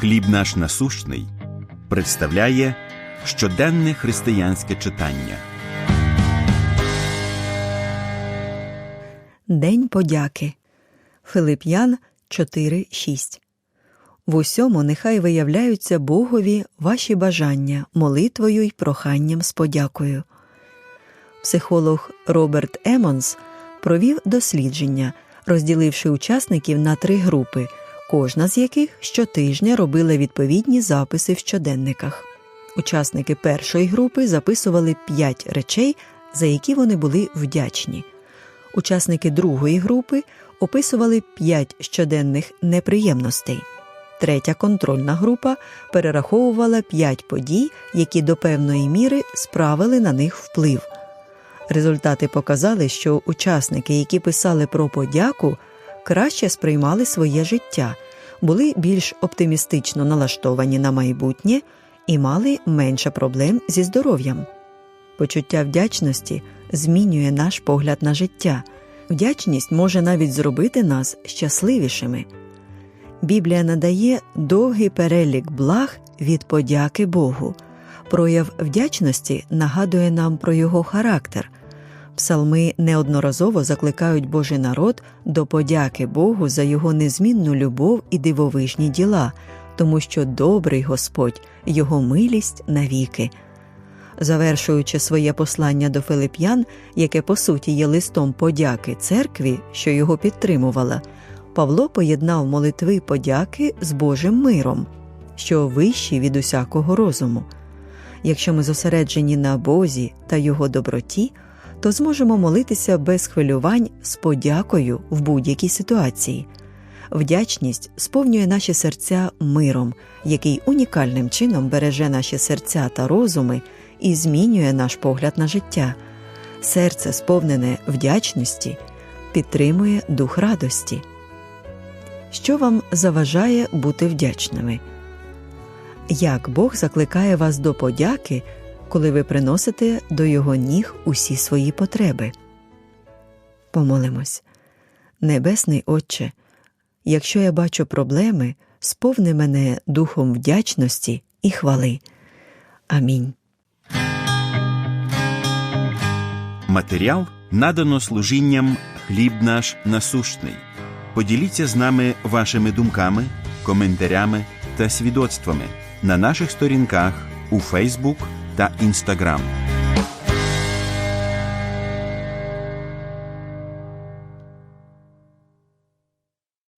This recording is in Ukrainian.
Хліб наш насущний представляє щоденне християнське читання. День подяки. Филип'ян 4.6 В усьому нехай виявляються Богові ваші бажання молитвою й проханням з подякою. Психолог Роберт Емонс провів дослідження, розділивши учасників на три групи, кожна з яких щотижня робила відповідні записи в щоденниках. Учасники першої групи записували п'ять речей, за які вони були вдячні. Учасники другої групи описували п'ять щоденних неприємностей. Третя контрольна група перераховувала п'ять подій, які до певної міри справили на них вплив. Результати показали, що учасники, які писали про подяку, краще сприймали своє життя, були більш оптимістично налаштовані на майбутнє і мали менше проблем зі здоров'ям. Почуття вдячності змінює наш погляд на життя. Вдячність може навіть зробити нас щасливішими. Біблія надає довгий перелік благ від подяки Богу. Прояв вдячності нагадує нам про його характер. Псалми неодноразово закликають Божий народ до подяки Богу за його незмінну любов і дивовижні діла, тому що добрий Господь, його милість навіки. Завершуючи своє послання до Филип'ян, яке по суті є листом подяки церкві, що його підтримувала, Павло поєднав молитви подяки з Божим миром, що вищі від усякого розуму. Якщо ми зосереджені на Бозі та Його доброті, то зможемо молитися без хвилювань з подякою в будь-якій ситуації. Вдячність сповнює наші серця миром, який унікальним чином береже наші серця та розуми і змінює наш погляд на життя. Серце, сповнене вдячності, підтримує дух радості. Що вам заважає бути вдячними? Як Бог закликає вас до подяки, коли ви приносите до Його ніг усі свої потреби? Помолимось. Небесний Отче, якщо я бачу проблеми, сповни мене духом вдячності і хвали. Амінь. Матеріал надано служінням Хліб наш насущний. Поділіться з нами вашими думками, коментарями та свідоцтвами на наших сторінках у Фейсбук та Інстаграм.